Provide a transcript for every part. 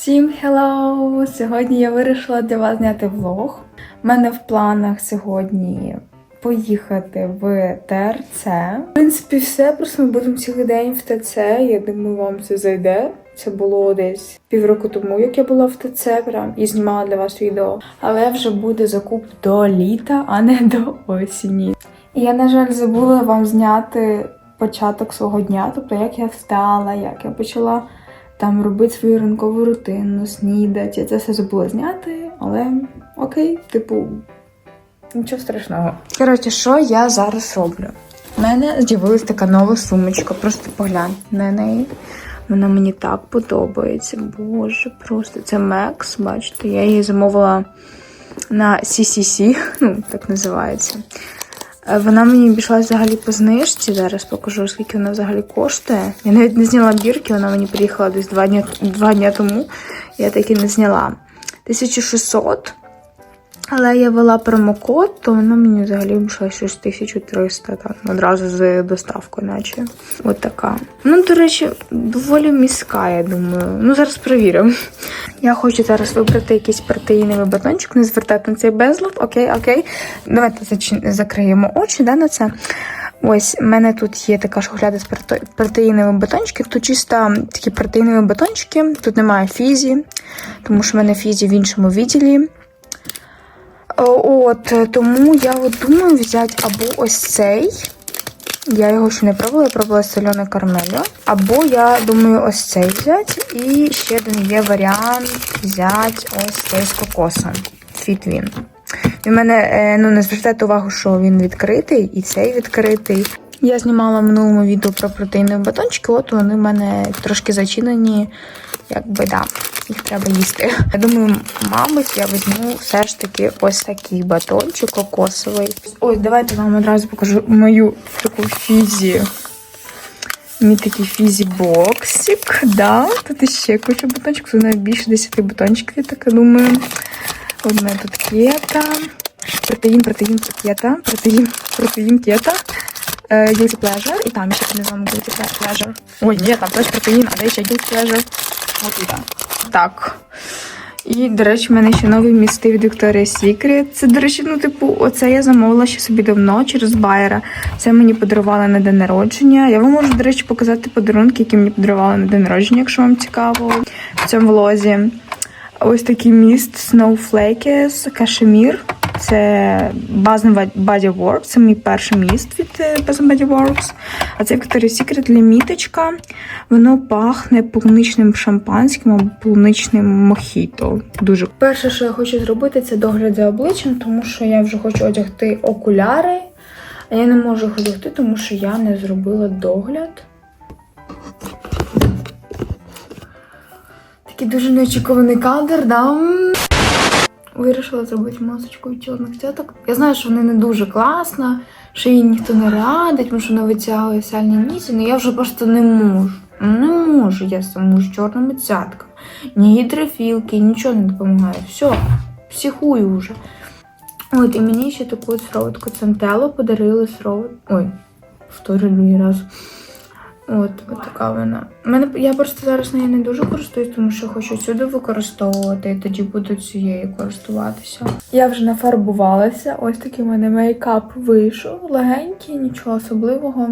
Всім hello! Сьогодні я вирішила для вас зняти влог. У мене в планах сьогодні поїхати в ТРЦ. В принципі, все. Просто ми будемо цілий день в ТЦ. Я думаю, вам це зайде. Це було десь півроку тому, як я була в ТЦ прям і знімала для вас відео. Але вже буде закуп до літа, а не до осені. І я, на жаль, забула вам зняти початок свого дня, тобто як я встала, як я почала там робити свою ранкову рутину, снідати. Я це все забула зняти, але окей, типу, нічого страшного. Коротше, що я зараз роблю? У мене з'явилась така нова сумочка, просто погляньте на неї. Вона мені так подобається. Боже, просто це Мекс, бачите, я її замовила на CCC, ну, так називається. Е, Вона мені обійшлась взагалі по знижці. Зараз покажу, скільки вона взагалі коштує. Я навіть не зняла бірки, вона мені приїхала десь два дні, два дні тому. Я так і не зняла. 1600. Але я вела промокод, то вона мені взагалі обійшла щось 1300, так, одразу з доставкою, наче. От така. Ну, до речі, доволі міська, я думаю. Ну, зараз перевіримо. Я хочу зараз вибрати якийсь протеїновий батончик, не звертати на цей безлад. Окей, окей. Давайте закриємо очі да, на це. Ось, в мене тут є така шухляда з проте- протеїнових батончиків. Тут чисто такі протеїнові батончики. Тут немає фізі, тому що в мене фізі в іншому відділі. О, От, е, тому я от думаю взяти або ось цей. Я його ще не пробувала, я пробувала з соленою карамелью. Або я думаю ось цей взяти. І ще один є варіант взяти ось цей з кокосом. Фіт він. Він мене, е, ну не звертайте увагу, що він відкритий, і цей відкритий. Я знімала в минулому відео про протеїнові батончики, от вони в мене трошки зачинені, якби да, їх треба їсти. Я думаю, мабуть, я візьму все ж таки ось такий батончик кокосовий. Ось, давайте вам одразу покажу мою таку фізі. Мій такий фізі-боксик, да. Тут ще куча батончиків, тут більше 10 батончиків, я так думаю. Мене тут кета, протеїн, протеїн, кета, протеїн, протеїн, кета, guilty pleasure, і там ще під назвом guilty pleasure. Ой, ні, там теж протеїн, а де ще guilty pleasure. От і так. Так. І, до речі, в мене ще новий місти від Victoria's Secret. Це, до речі, ну, типу, оце я замовила ще собі давно через Байера. Це мені подарували на день народження. Я вам можу, до речі, показати подарунки, які мені подарували на день народження, якщо вам цікаво в цьому влозі. Ось такий міст Snowflakes Кашемір. Це Bath Body Works. Це мій перший міст від е, Bath Body Works. А це Victoria's Secret ліміточка. Воно пахне полуничним шампанським або полуничним мохіто. Дуже перше, що я хочу зробити, це догляд за обличчям, тому що я вже хочу одягти окуляри. А я не можу їх одягти, тому що я не зробила догляд. Такий дуже неочікуваний кадр, да? Вирішила зробити масочку від чорних цяток. Я знаю, що вона не дуже класна, що її ніхто не радить, тому що вона витягує сальні ніці, але я вже просто не можу. Не можу я саму з чорними цятками. Ні гідрофілки, нічого не допомагає. Все, психую вже. От, і мені ще таку сироватку Центело подарили сироватку. Ой, повторюю другий раз. От, от така вона. Мене, я просто зараз нею не дуже користуюсь, тому що хочу сюди використовувати, і тоді буду цією користуватися. Я вже нафарбувалася. Ось такий в мене мейкап вийшов. Легенький, нічого особливого.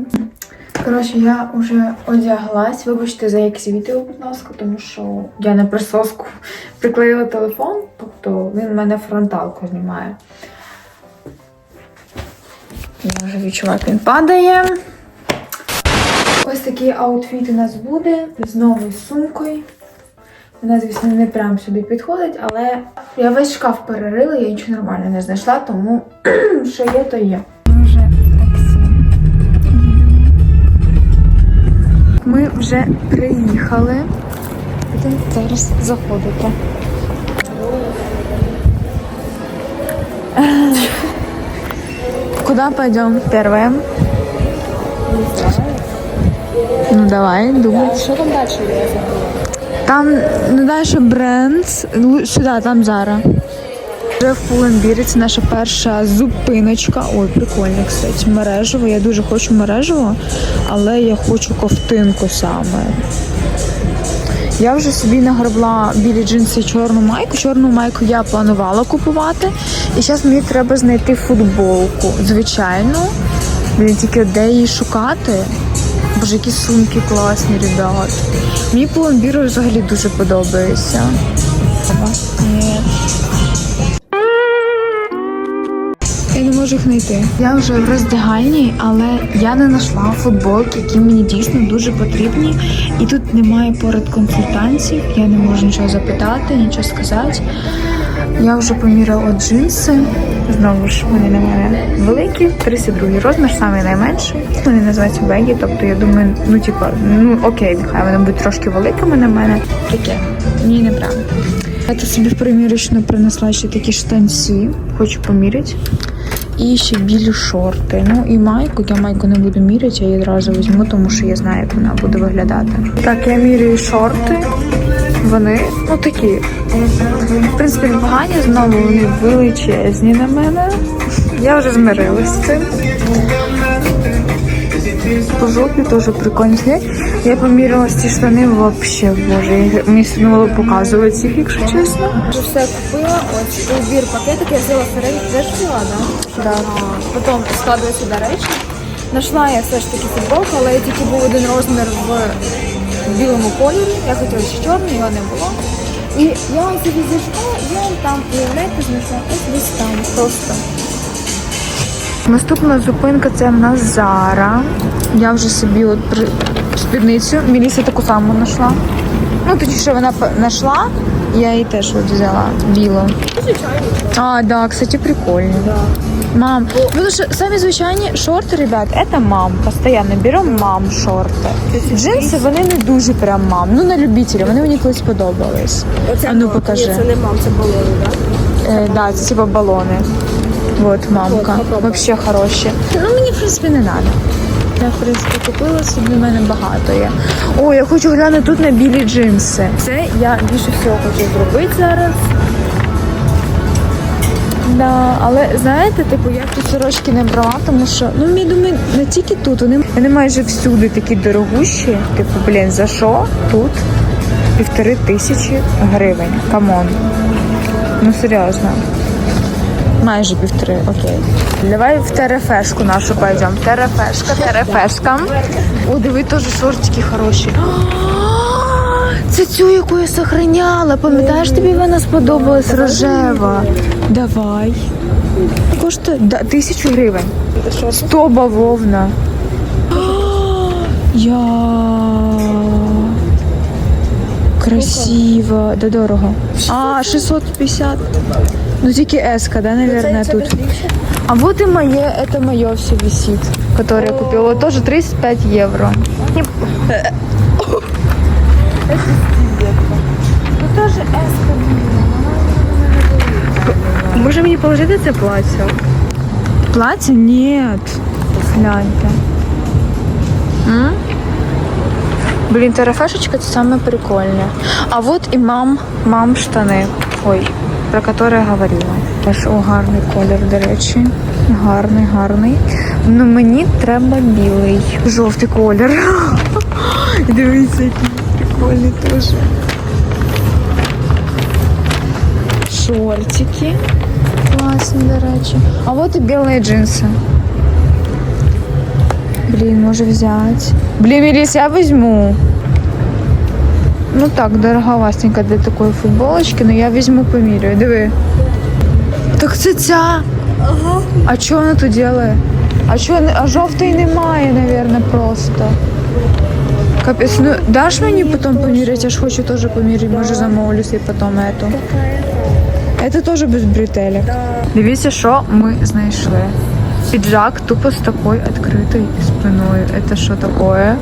Коротше, я вже одяглась. Вибачте за якесь відео, будь ласка, тому що я на присоску приклеїла телефон, тобто він в мене фронталку знімає. Я вже відчуваю, як він падає. Ось такий аутфіт у нас буде з новою сумкою. Вона, звісно, не прям сюди підходить, але я весь шкаф перерила, я нічого нормально не знайшла, тому що є, то є. Ми вже. Ми вже приїхали. Будемо зараз заходити. Куда пойдем первое? Ну давай, думай. Що там далі? Там ну далі бренд. Сюди, там Зара. Вже в Пуленбірі це наша перша зупиночка. Ой, прикольно, кстати. Мережево. Я дуже хочу мережево, але я хочу ковтинку саме. Я вже собі нагребла білі джинси і чорну майку. Чорну майку я планувала купувати. І зараз мені треба знайти футболку. Звичайно. Блін, тільки де її шукати? Боже, які сумки класні, ребят. Мені пломбір взагалі дуже подобається. Я не можу їх знайти. Я вже в роздягальні, але я не знайшла футболки, які мені дійсно дуже потрібні. І тут немає поряд консультантів. Я не можу нічого запитати, нічого сказати. Я вже поміряла джинси. Знову ж вони на мене великі, 32 розмір, самий найменший. Вони називаються бегі, тобто я думаю, ну типа, ну окей, нехай вони будуть трошки великими на мене. Таке, мені не прям. Я тут собі в примірочну принесла ще такі штанці, хочу поміряти. І ще білі шорти. Ну і майку. Я майку не буду міряти, я її одразу візьму, тому що я знаю, як вона буде виглядати. Так, я міряю шорти. Вони ну такі. В принципі, непогані, знову вони величезні на мене. Я вже змирилась з цим. По жопі теж прикольно снять. Я поміряла ці штани вообще, боже. Мені сумно показувати їх, якщо чесно. Вже все купила, ось убір пакетик, я взяла середній, теж взяла, да? Да. Потім складую сюди речі. Нашла я все ж таки футболку, але я тільки був один розмір в білому кольорі. Я хотіла ще чорний, його не було. І я собі зайшла, я там, уявляєте, знайшла ось десь там просто. Наступна зупинка це в нас Зара. Я вже собі от при... спідницю. Міліса таку саму знайшла. Ну, точніше, вона знайшла, я її теж от взяла білу. А, да, кстати, прикольно. Мам, потому что сами звичайні шорти, ребят, это мам. Постоянно беремо мам шорти. Джинси, вони не дуже прям мам. Ну, на любителя, вони мені колись подобались. А ну покажи. Ні, це не мам, це балони, так? Е, да, це типа балони. Вот, мамка. попробуй. Вообще хороші. Ну, мені, в принципі, не треба. Я, в принципі, купила собі, в мене багато є. О, я хочу глянути тут на білі джинси. Це я більше всього хочу зробити зараз. Да, але знаєте, типу, я тут сорочки не брала, тому що ну я думаю, не тільки тут, вони, вони майже всюди такі дорогущі. Типу, блін, за що тут півтори тисячі гривень? Камон. Ну серйозно. Майже півтори, окей. Давай в ТРФшку нашу пойдемо. ТРФшка, ТРФшка. О, диви, теж шортики хороші. Це цю, яку я сохраняла. Пам'ятаєш, тобі вона сподобалась рожева. Давай. Коштує да, тисячу гривень. Сто бавовна. Я красиво. Да дорого. А, 650. Ну тільки эска, да, наверное, тут. А вот и мое, это мое все висит, которое я купила. Тоже 35 евро. Не- Ну тоже эска. Може мені положити це плаття? Платье? Нет. Гляньте. М? Блин, ТРФшечка це саме прикольне. А вот і мам, мам штани. Ой, про которые я говорила. Теж о, гарний колір, до речі. Гарний, гарний. Ну мені треба білий. Жовтий колір. Дивіться, який прикольний теж. Шортики. Класні, до речі. А от і білі джинси. Блін, може взяти. Блін, Меліс, я візьму. Ну так, дороговастенько для такої футболочки, але я візьму поміряю. Диви. Так це ця. Ага. А що вона тут робить? А що, а жовтої немає, напевно, просто. Капець, ну даш мені потім поміряти? Я ж хочу теж поміряти, може замовлюся і потім эту. Это теж без бретелек. Дивіться, що ми знайшли. Піджак тупо з такою відкритою спиною. Это що таке?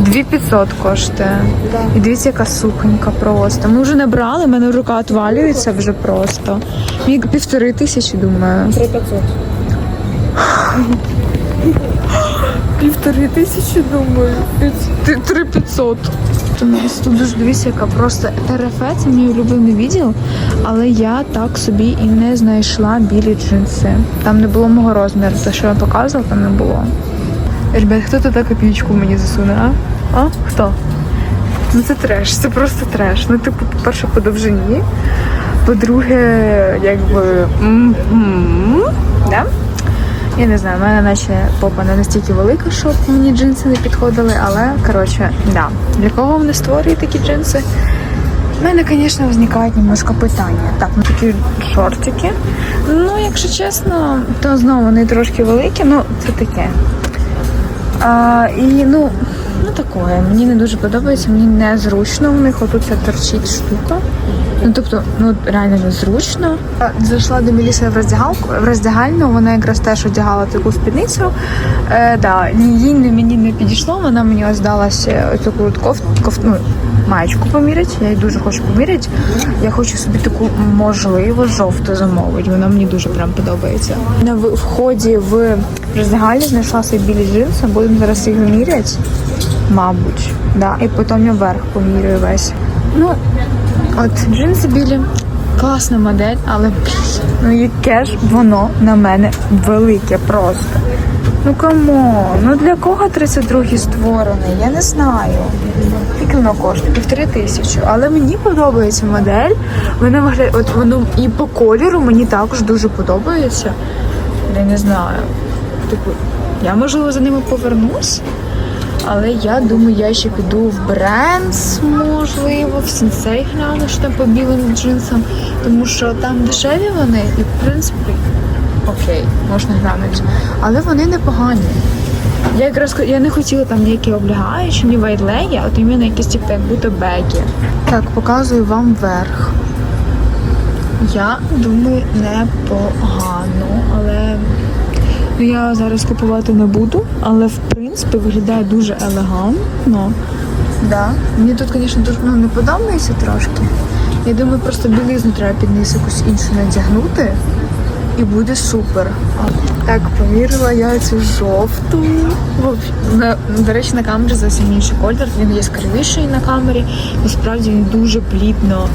2500 коштує. І дивіться, яка сухонька просто. Ми вже не брали, в мене рука отвалюється вже просто. Мені півтори тисячі, думаю. 3500. Півтори тисячі, думаю. Три п'ятсот. Тут дуже дивіться, яка просто ТРФ, це мій улюблений відділ, але я так собі і не знайшла білі джинси. Там не було мого розміру. Те, що я показувала, там не було. Ребят, хто туди копійку мені засуне, а? А? Хто? Ну це треш, це просто треш. Ну, типу, по-перше, по довжині. По-друге, якби. м-м, Да? Я не знаю, в мене наче попа не настільки велика, щоб мені джинси не підходили, але коротше, да. Для кого вони створюють такі джинси? У мене, звісно, виникають немножко питання. Так, ну такі шортики. Ну, якщо чесно, то знову вони трошки великі, ну це таке. А, і ну, ну такое. Мені не дуже подобається, мені незручно в них. Отут торчить штука. Ну тобто, ну реально незручно. Зайшла до Меліси в роздягалку в роздягальну. Вона якраз теж одягала таку спідницю. Е, да, їй не мені не підійшло. Вона мені ось далася ось таку от кофт, кофт, ну, маєчку поміряти. Я її дуже хочу поміряти. Я хочу собі таку можливо жовту замовити. Вона мені дуже прям подобається. На вході в роздягальню знайшла собі білі джинси. Будемо зараз їх міряти. Мабуть, да. І потім я вверх поміряю весь. Ну, от джинси білі. Класна модель, але ну яке ж воно на мене велике просто. Ну камон, ну для кого 32 створений? Я не знаю. Скільки воно коштує? Півтори тисячі. Але мені подобається модель. Вона виглядає, от воно і по кольору мені також дуже подобається. Я не знаю. Типу, я можливо за ними повернусь. Але я думаю, я ще піду в Брендс, можливо, в Сенсей гляну, що там по білим джинсам, тому що там дешеві вони, і в принципі, окей, можна глянути. Але вони непогані. Я якраз я не хотіла там ніякі облігаючі, ні вайдлеї, а от іменно якісь типу як будто бекі. Так, показую вам верх. Я думаю, непогано, але Ну, я зараз купувати не буду, але в принципі виглядає дуже елегантно. Да. Мені тут, звісно, дуже ну, не подобається трошки. Я думаю, просто білизну треба під низ якусь іншу надягнути і буде супер. Так, помірила я цю жовту. До речі, на камері зовсім інший колір. Він яскравіший на камері. Насправді він дуже плідно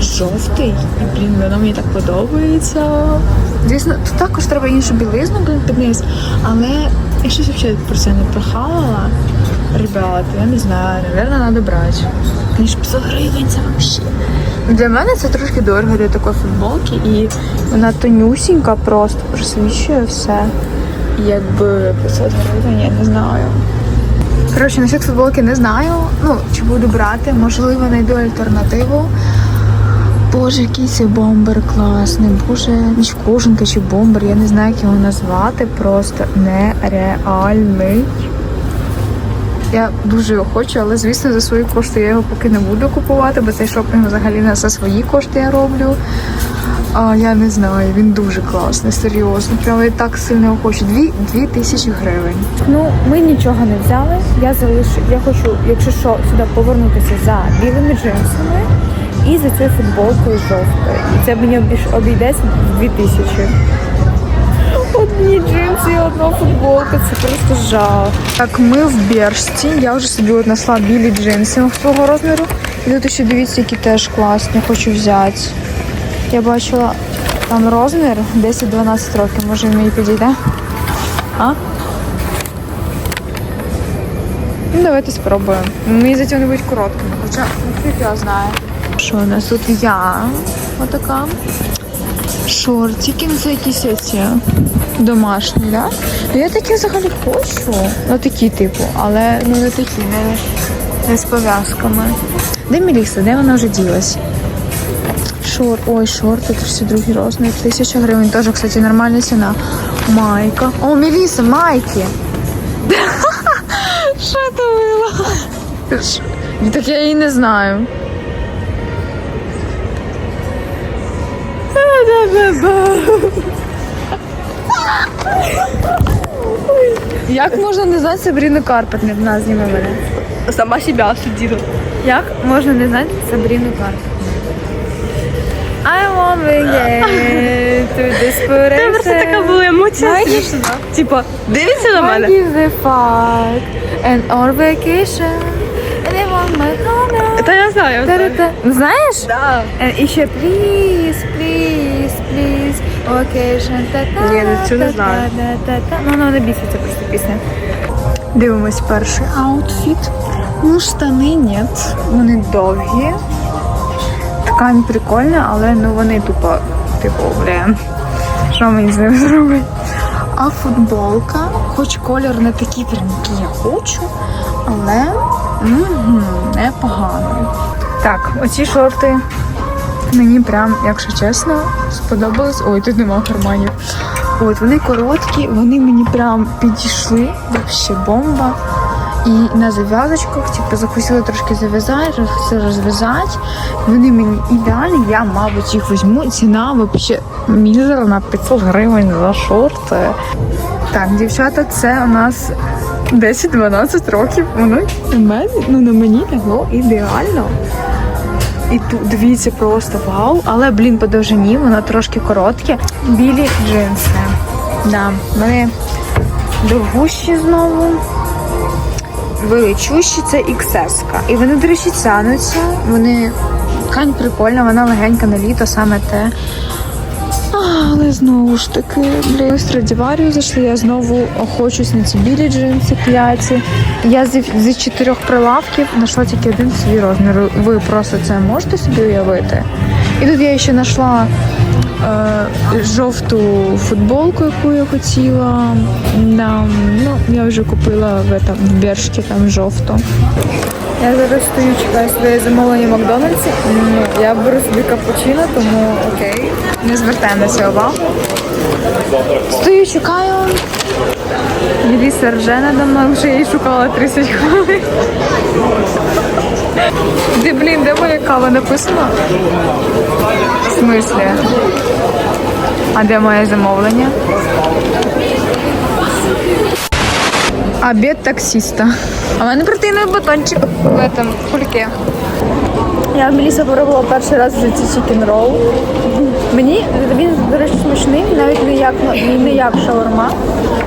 жовтий. І блін, воно мені так подобається. Звісно, тут також треба іншу білизну блін, під низ, але я щось взагалі про це не прохавала. Ребята, я не знаю, напевно, треба брати. Звісно, 500 гривень це взагалі. Для мене це трошки дорого для такої футболки, і вона тонюсінька, просто просвічує все. Якби 500 гривень, я не знаю. Коротше, насчет футболки не знаю. Ну, чи буду брати, можливо, знайду альтернативу. Боже, який цей бомбер класний. Боже, ніч кожанка чи бомбер, я не знаю, як його назвати. Просто нереальний. Я дуже його хочу, але звісно за свої кошти я його поки не буду купувати, бо цей шопінг взагалі не за свої кошти я роблю. А, я не знаю, він дуже класний, серйозно. Прямо я так сильно його хочу. Дві, дві тисячі гривень. Ну, ми нічого не взяли. Я залишу. Я хочу, якщо що, сюди повернутися за білими джинсами і за цією футболкою жовтою. Це мені обійдеться в 2000. Одні джинси і одна футболка, це просто жах. Так, ми в Бершті. Я вже собі знайшла білі джинси свого розміру. І тут ще дивіться, які теж класні, хочу взяти. Я бачила там розмір 10-12 років, може мені підійде. А? Ну, давайте спробуємо. Мені за цього не будуть короткими, хоча ну, я знаю. Що у нас тут я? Отака. Шортики, ну це якісь ці домашні, да? Ну я такі взагалі хочу. Ну такі, типу, але ну не такі, не, не з пов'язками. Де Меліса? Де вона вже ділась? Шор, ой, шорти, 32 розмір, тисяча гривень. Теж, кстати, нормальна ціна. Майка. О, Меліса, майки. Що це було? Так я її не знаю. Як можна не знати Сабріну Карпет, не вона зніме мене? Сама себе судила. Як можна не знати Сабріну Карпет? I want to get to this Це просто така була емоція. смішна. Типа, дивіться на мене. give the fuck and on vacation and I want my corner. Та я знаю. Та-та-та. Знаєш? Да. І ще please, please, please, vacation. Та-та, Ні, ну цю не знаю. Ну, вона не біситься просто пісня. Дивимось перший аутфіт. Ну, штани ні. Вони довгі. Ткань прикольна, але ну вони тупо, типу, блін. Що мені з ним зробити? А футболка, хоч колір не такий прям, який я хочу, але непогано. Так, оці шорти мені прям, якщо чесно, сподобались. Ой, тут нема карманів. От вони короткі, вони мені прям підійшли, вообще бомба. І на зав'язочках, типу, захотіла трошки зав'язати, розв'язати. Вони мені ідеальні, я, мабуть, їх візьму. Ціна взагалі мізерна 500 гривень за шорти. Так, дівчата, це у нас 10-12 років. Воно мені, ну на мені лягло ідеально. І тут дивіться просто вау. Але, блін, по довжині воно трошки коротке. Білі джинси. Да, вони довгущі знову. Величущі, це XS. І вони, до речі, тянуться. Вони ткань прикольна, вона легенька на літо, саме те. Але знову ж таки, блін, з Страдіварію зайшли, я знову охочусь на ці білі джинси кляці. Я зі, зі чотирьох прилавків знайшла тільки один свій розмір. Ви просто це можете собі уявити? І тут я ще знайшла е, жовту футболку, яку я хотіла. Да, ну, я вже купила в, этом, в Бершті там жовту. Я зараз стою, чекаю своє замовлення в Макдональдсі. Ну, я беру собі капучино, тому окей. Не звертаємо на це увагу. Стою, чекаю. Міліса рже надо мною, вже її шукала 30 хвилин. Де, блін, де моя кава написано? В смислі? А де моє замовлення? Обід таксиста. А в мене протеїновий батончик в этом кульке. Я Меліса пробувала перший раз в житті чікен ролл. Мені він, до речі, смачний, навіть не як, не як шаурма,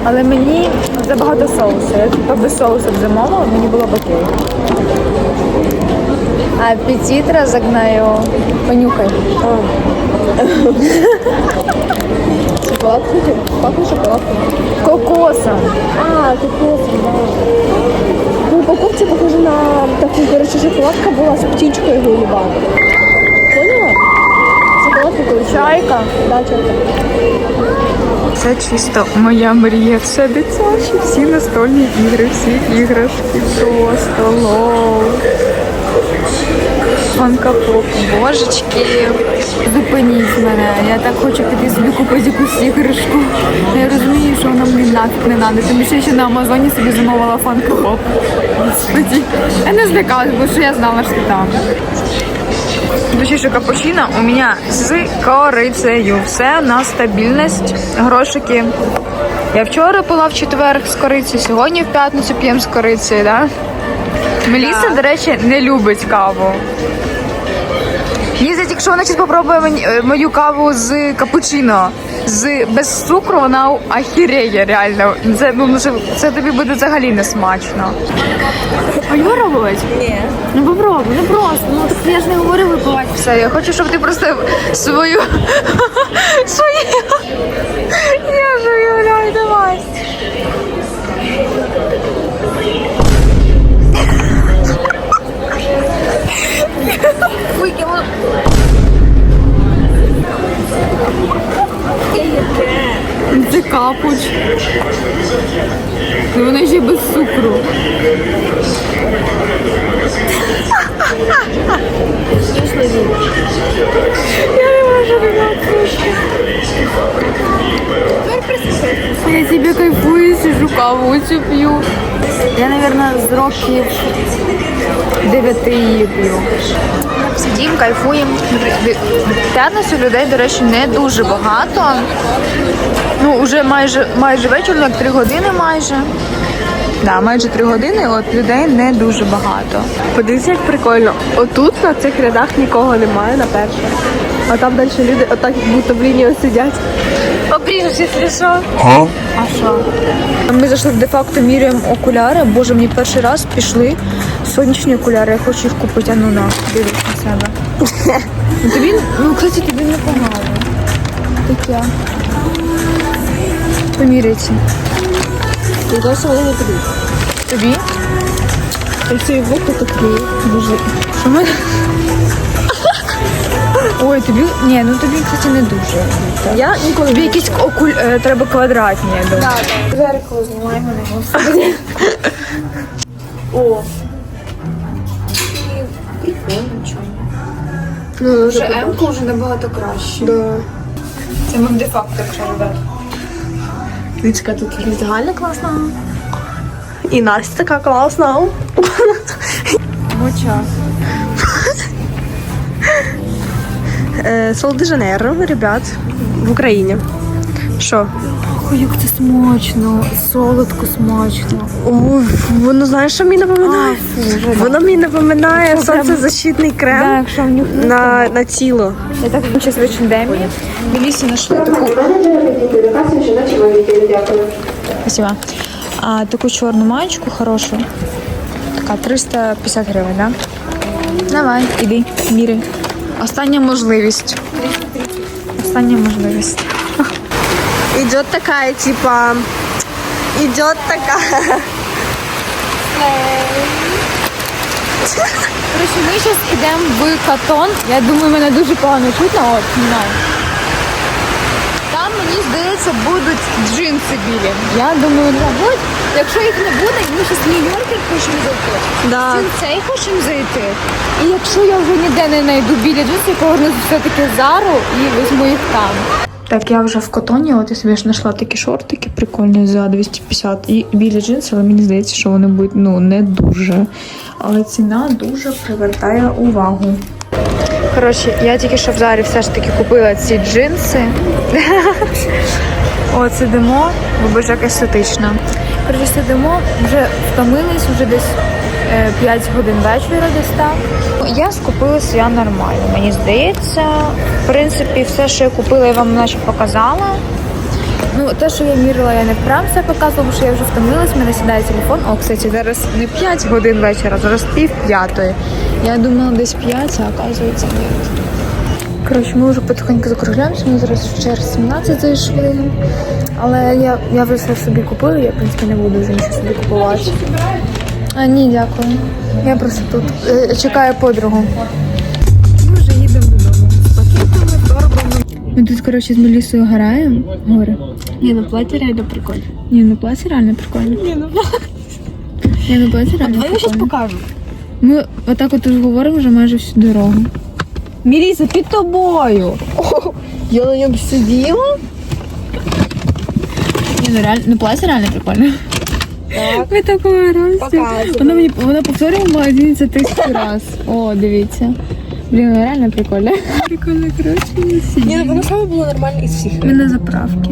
але мені забагато соусу. Я типу без соусу замовила, мені було б окей. Аппетит разогнаю. Понюхай. Шоколадку? Пахне шоколадкою. Кокосом. А, кокосом, да. Ну, упаковці похоже на таку, коротше, шоколадка була з птичкою голуба. Поняла? Шоколадка коли Чайка. Да, чайка. Це чисто моя мрія. Все дитяче, всі настольні ігри, всі іграшки. Просто лол. Фанкапоп, божечки. Зупиніть мене. Я так хочу піти собі купити якусь іграшку. Я розумію, що вона мені нафіг не надо. Тому що я ще на Амазоні собі замовила фанкапоп. Господи. Я не злякалась, бо що я знала, що там. Точніше, капучино у мене з корицею. Все на стабільність. Грошики. Я вчора пила в четвер з корицею, сьогодні в п'ятницю п'ємо з корицею, да? Меліса, до речі, не любить каву. Їздить, якщо вона зараз попробує мені- е, мою каву з капучино, з без цукру, вона ахіреє реально. Це, ну, це, це тобі буде взагалі не смачно. А його робить? Ні. Ну попробуй, ну просто. Ну так я ж не говорю випивати все. Я хочу, щоб ти просто свою. свою. Я ж уявляю, давай. Викинула. Це капуч. І вони ще без цукру. Я Я себе кайфую, сижу каву цю п'ю. Я, наверное, з років дев'яти її п'ю. Сидім, кайфуємо. В П'ятницю людей, до речі, не дуже багато. Ну, вже майже майже вечір, як три години майже. Да, майже три години, от людей не дуже багато. Подивіться, як прикольно. Отут на цих рядах нікого немає на перше. А там далі люди отак будто в лінію сидять. Обріжеш, якщо що. А що? Ми зайшли в де-факто міряємо окуляри. Боже, мені перший раз пішли сонячні окуляри. Я хочу їх купити. А ну на, дивись на себе. Ну, Тобі, ну, кстати, тобі не погано. Таке. Поміряйте. І досі вони не підуть. Тобі? Цей влог такі. Дуже. Що ми? Ой, тобі. Ні, ну тобі, кстати, не дуже. Я ніколи Тобі якісь окуль... е, треба квадратні, я думаю. Зеркало знімаємо на господи. О. Прикольно, чому? Ну, Вже М-ка вже набагато краще. Да. Це ми де-факто, якщо ребят. Вічка тут ідеально класна. І Настя така класна. Моча. Е, Сол де Жанейро, ребят, в Україні. Що? Ой, як це смачно, солодко смачно. Воно знаєш, що мені напоминає? Воно мені напоминає сонцезащитний крем на, на тіло. Я так зараз в. В лісі знайшли таку. Спасибо. А, таку чорну маєчку хорошу. Така 350 гривень, да? Давай, іди, міряй. Остання можливість. Остання можливість. Идет такая, типа, идет такая. Коротше, ми зараз йдемо в катон. Я думаю, мене дуже погано чутно, от не знаю. Там, мені здається, будуть джинси білі. Я думаю, не будуть. Якщо їх не буде, ми зараз мільйонки хочемо зайти. Да. Цей хочемо зайти. І якщо я вже ніде не знайду білі джинси, я повернусь все-таки зару і візьму їх там. Так, я вже в котоні, от я собі ж знайшла такі шортики прикольні за 250 і білі джинси, але мені здається, що вони будуть ну не дуже. Але ціна дуже привертає увагу. Коротше, я тільки що в зарі все ж таки купила ці джинси. От сидимо, бо боже як естетично. Коротше, сидимо, вже втомились, вже десь е, 5 годин вечора десь так. Я скупилася я нормально, мені здається. В принципі, все, що я купила, я вам наче показала. Ну, те, що я мірила, я не прям все показувала, бо що я вже втомилась, мене сідає телефон. О, кстати, зараз не 5 годин вечора, зараз пів п'ятої. Я думала десь 5, а оказується ні. Коротше, ми вже потихеньку закругляємося, ми зараз в через 17 зайшли. Але я, я вже все собі купила, я в принципі не буду вже нічого собі купувати. А, ні, дякую. Я просто тут е, чекаю подругу. Ми тут, коротше, з Мелісою граємо. Горе. Не, ну платье реально прикольно. Ні, ну платі реально прикольно. Не, ну Ні, ну платі реально я сейчас прикольно. покажу. Ми отак от тут говоримо вже майже всю дорогу. Мелисса, під тобою. Я на ньому сиділа. Ні, ну реально, ну платі реально прикольно. Так. Ми так говоримо. Показуй. Вона мені вона повторює в магазині це тисячу раз. О, дивіться. Блін, ну реально прикольно. Прикольно, коротше, Ні, ну воно саме було нормально із всіх. Ми на заправці.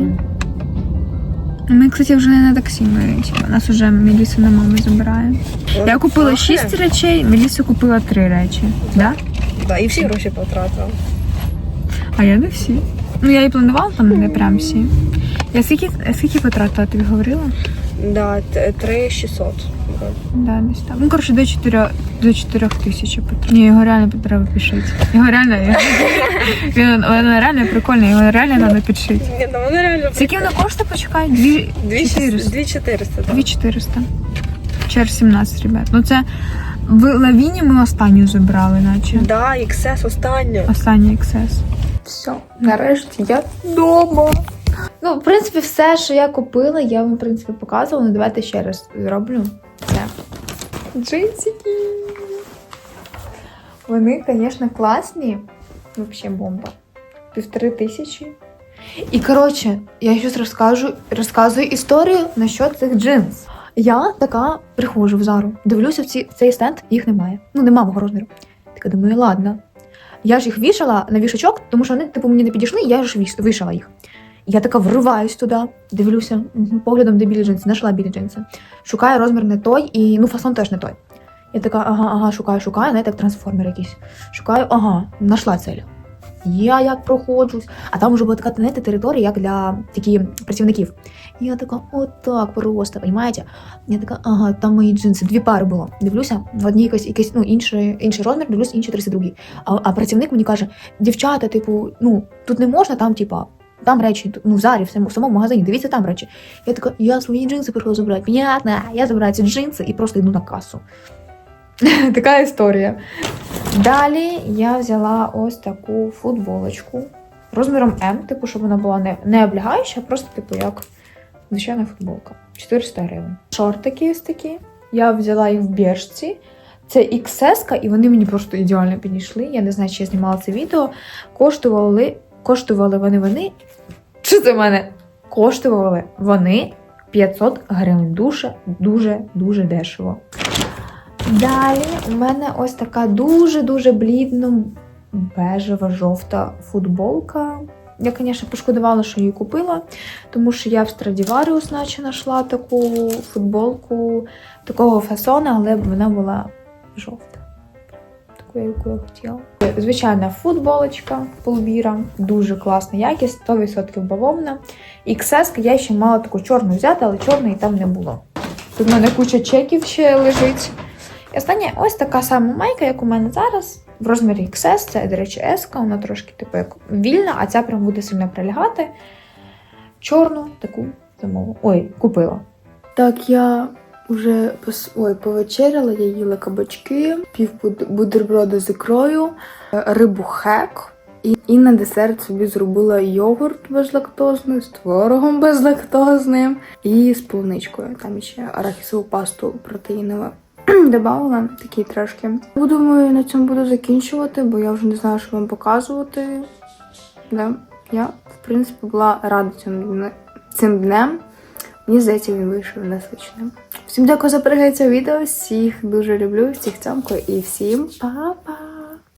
Ми, кстати, вже не на таксі, ми, типу, нас вже Меліса на маму забирає. Я купила шість речей, Меліса купила три речі. Да? Да, і всі гроші потратила. А я не всі. Ну, я і планувала там не прям всі. Я скільки, скільки потратила, тобі говорила? Да, 3600. Да, десь так. Ну, коротше, до 4, до 4 тисяч потратила. Ні, його реально треба підшити. Його реально, його- він, реально прикольно, його реально треба підшити. Ні, ну воно реально Скільки воно коштує, почекай? 2400. 2400, так. 2400. Через 17, ребят. Ну це в лавіні ми останню забрали, наче. Да, XS останнє. Останній XS. Все, нарешті я вдома. Ну, в принципі, все, що я купила, я вам, в принципі, показувала. Ну, давайте ще раз зроблю це. Джинсики. Вони, звісно, класні. Взагалі бомба. Півтори тисячі. І коротше, я щось розкажу, розказую історію насчет цих джинс. Я така приходжу в зару, дивлюся в, ці, цей стенд, їх немає. Ну, нема мого розміру. Така думаю, ладно. Я ж їх вішала на вішачок, тому що вони, типу, мені не підійшли, я ж віш- вишила їх. Я така вриваюсь туди, дивлюся, поглядом, де білі джинси, знайшла білі джинси. Шукаю розмір не той, і ну фасон теж не той. Я така, ага, ага, шукаю, шукаю, знаєте, як трансформер якийсь. Шукаю, ага, знайшла цель. Я як проходжусь, а там вже була така знаєте, територія, як для такі працівників. Я така, отак просто, розумієте? Я така, ага, там мої джинси, дві пари було. Дивлюся, в одній якийсь, якийсь ну, інший, інший розмір, дивлюся, інший 32. А, а працівник мені каже: дівчата, типу, ну тут не можна, там, типа, там речі, ну в зарі, в самому, магазині, дивіться там речі. Я така, я свої джинси приходжу забирати. Понятно, я забираю ці джинси і просто йду на касу. така історія. Далі я взяла ось таку футболочку розміром М, типу, щоб вона була не, не облягаюча, а просто, типу, як звичайна футболка. 400 гривень. Шортики ось такі. Я взяла їх в біржці. Це XS, і вони мені просто ідеально підійшли. Я не знаю, чи я знімала це відео. Коштували, коштували вони вони. Що це мене? Коштували вони 500 гривень. Дуже, дуже, дуже дешево. Далі у мене ось така дуже-дуже блідно бежева жовта футболка. Я, звісно, пошкодувала, що її купила, тому що я в Stradivarius наче знайшла таку футболку такого фасону, але вона була жовта. Таку, яку я хотіла. Звичайна футболочка полвіра, дуже класна якість, 100% бавовна. XS я ще мала таку чорну взяти, але чорної там не було. Тут в мене куча чеків ще лежить. І остання ось така сама майка, як у мене зараз, в розмірі XS, це, до речі, S, вона трошки типу як вільна, а ця прям буде сильно прилягати. Чорну таку замову. Ой, купила. Так, я вже пос... Ой, повечеряла, я їла кабачки, пів бутерброда з ікрою, е, рибу хек. І, і на десерт собі зробила йогурт безлактозний, з творогом безлактозним і з полуничкою. Там ще арахісову пасту протеїнову додавала такі трошки. Думаю, на цьому буду закінчувати, бо я вже не знаю, що вам показувати. Да. Я, в принципі, була рада дне- цим днем. Мені здається, він вийшов насичним. Всім дякую за перегляд цього відео. Всіх дуже люблю, всіх цьомку і всім па-па!